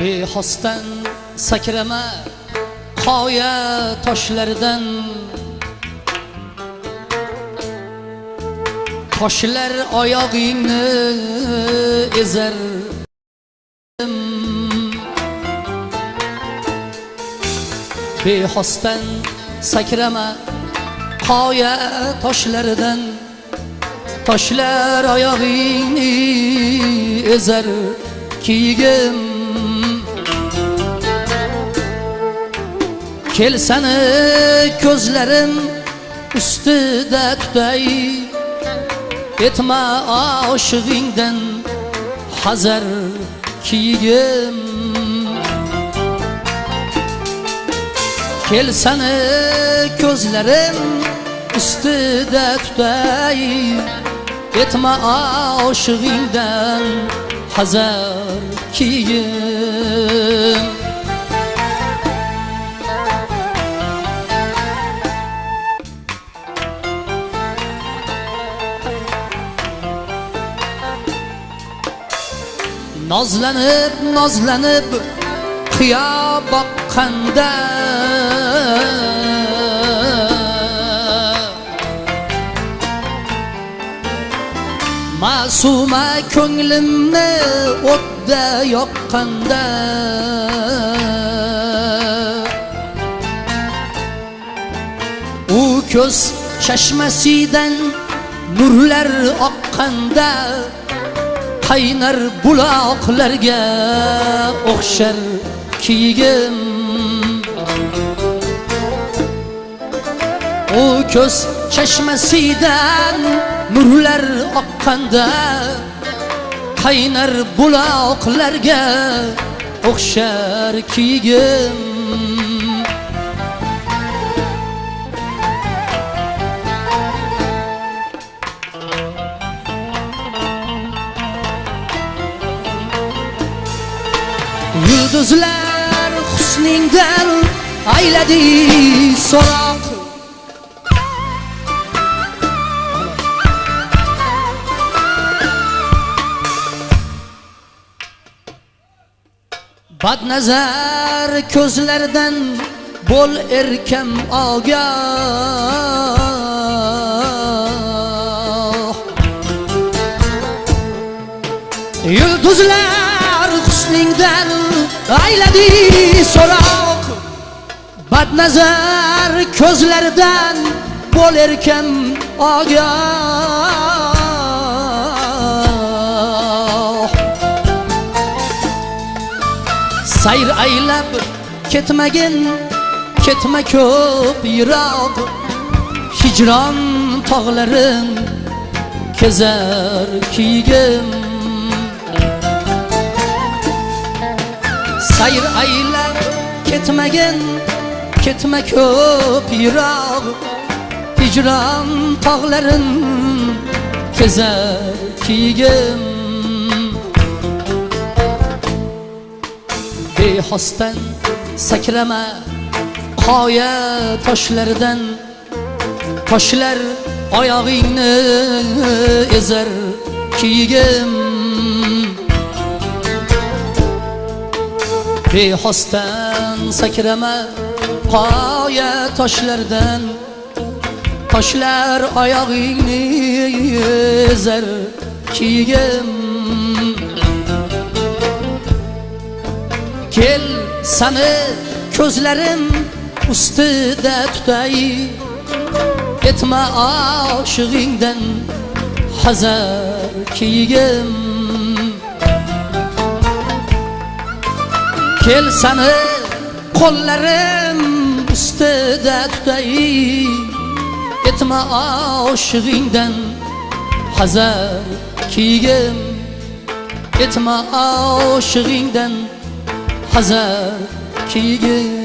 bexosdan sakrama qoya toshlardan toshlar oyog'ingni ezar bexosdan sakrama qoya toshlaridan toshlar oyog'ingni ezar kiyigim kelsani ko'zlarim ustida tutay etma oshig'ingdan hazar kiyigim kelsani ko'zlarim ustida tutay etma oshig'ingdan hazar kiyim nozlanib nozlanib qiyo boqqanda ma'suma ko'nglimni o'tda yoqqanda u ko'z chashmasidan nurlar oqqanda qaynar buloqlarga o'xshar kiyigim. U ko'z chashmasidan nurlar oqqanda qaynar buloqlarga o'xshar kiyigim yulduzlar husningdan ayladi so'roq. Badnazar ko'zlardan bo'l erkam ogoh. Yulduzlar husningdan ayladi so'roq badnazar ko'zlaridan bo'l erkam ogoh sayr aylab ketmagin ketma ko'p yiroq hijron tog'larin kezar kiygim sayr aylab ketmagin ketma ko'p yiroq hijron tog'larin kezar kiygim bexosdan sakrama qoya toshlaridan toshlar oyog'ingni ezar kiyigim bexosdan sakrama qoya toshlardan toshlar oyog'ingni ezar kiyigim kel sani ko'zlarim ustida tutay etma oshig'ingdan hazar kiyigim kel sani qo'llarim ustida tutay etma oshig'ingdan hazar kiyigim etma oshig'ingdan hazar kiyigim